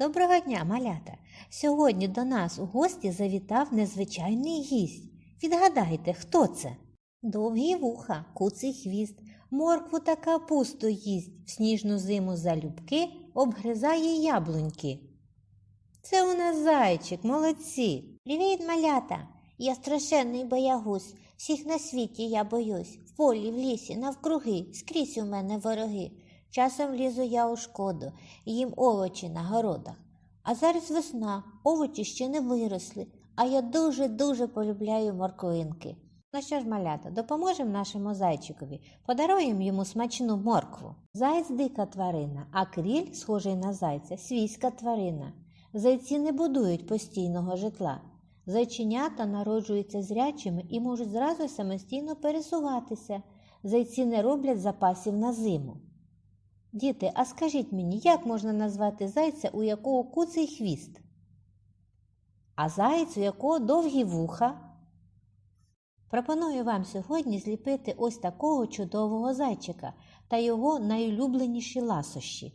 Доброго дня, малята! Сьогодні до нас у гості завітав незвичайний гість. Відгадайте, хто це? Довгі вуха, куций хвіст, моркву та капусту їсть, в сніжну зиму залюбки обгризає яблуньки. Це у нас зайчик, молодці. Привіт, малята! Я страшенний боягуз. Всіх на світі я боюсь. В полі, в лісі, навкруги, скрізь у мене вороги. Часом лізу я у шкоду, їм овочі на городах. А зараз весна, овочі ще не виросли, а я дуже-дуже полюбляю морквинки. Ну що ж, малята, допоможемо нашому зайчикові, подаруємо йому смачну моркву. Заєць дика тварина, а кріль, схожий на зайця, свійська тварина. Зайці не будують постійного житла. Зайченята народжуються зрячими і можуть зразу самостійно пересуватися. Зайці не роблять запасів на зиму. Діти, а скажіть мені, як можна назвати зайця, у якого куций хвіст? А заєць, у якого довгі вуха? Пропоную вам сьогодні зліпити ось такого чудового зайчика та його найулюбленіші ласощі.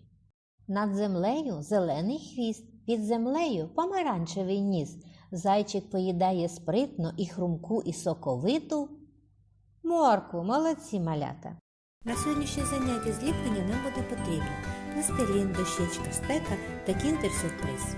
Над землею зелений хвіст, під землею помаранчевий ніс. Зайчик поїдає спритно і хрумку, і соковиту. Морку, молодці малята! На сьогоднішнє заняття зліплення нам буде потрібно пластилін, дощечка, стека та кіндер-сюрприз.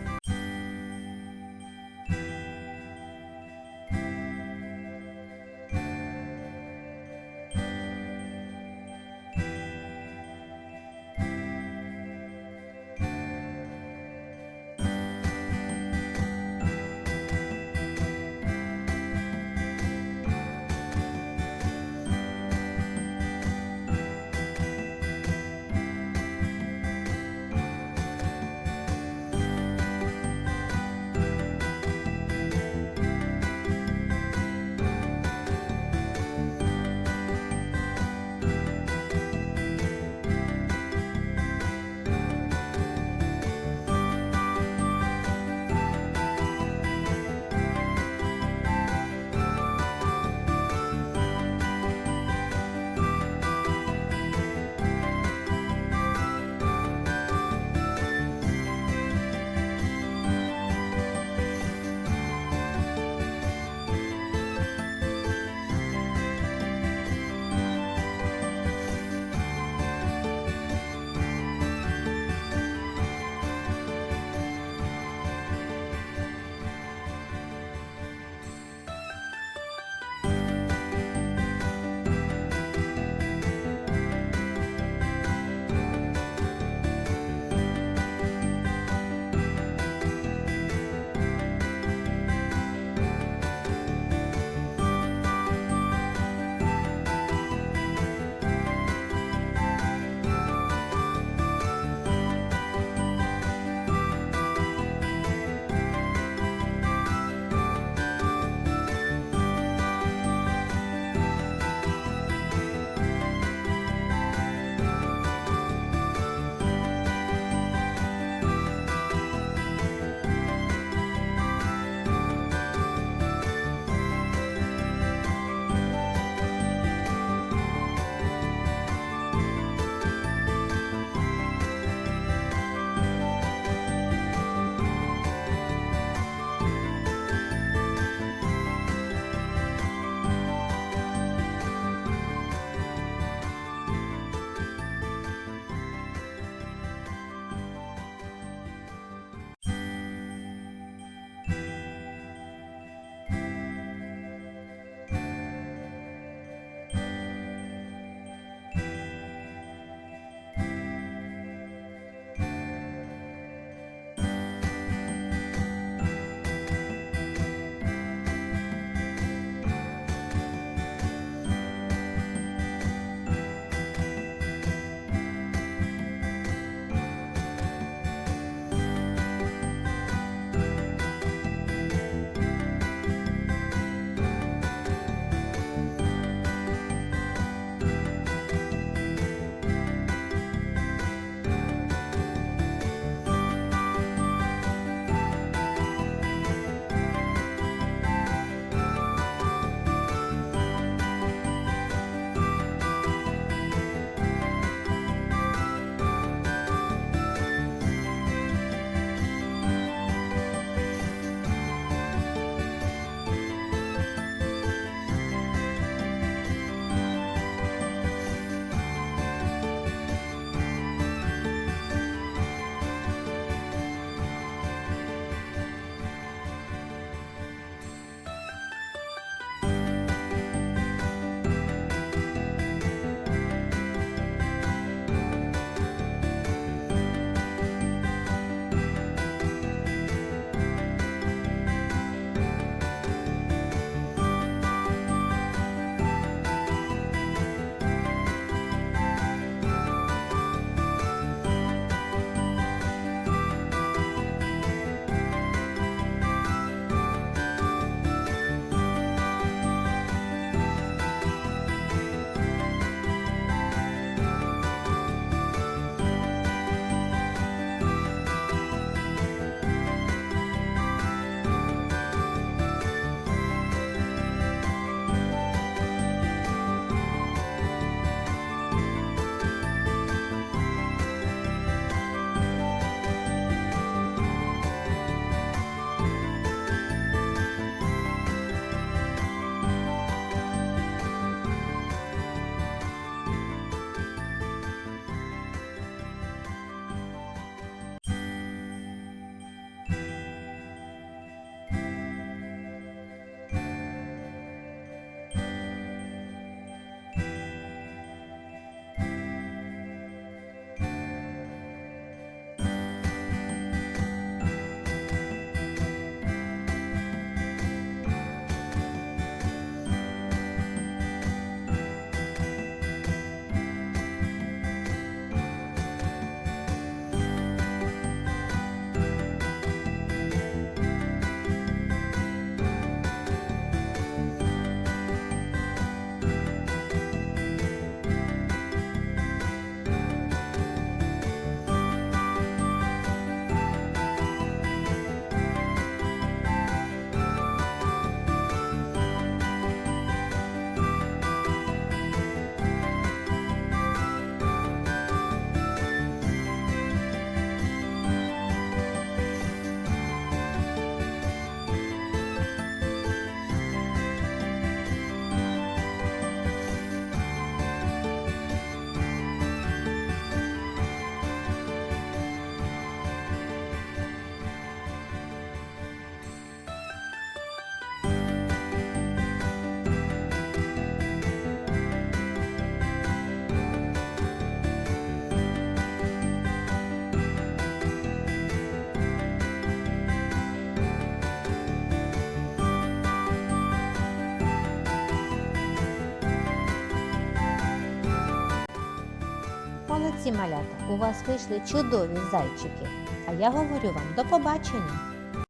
Молодці малята, у вас вийшли чудові зайчики. А я говорю вам до побачення.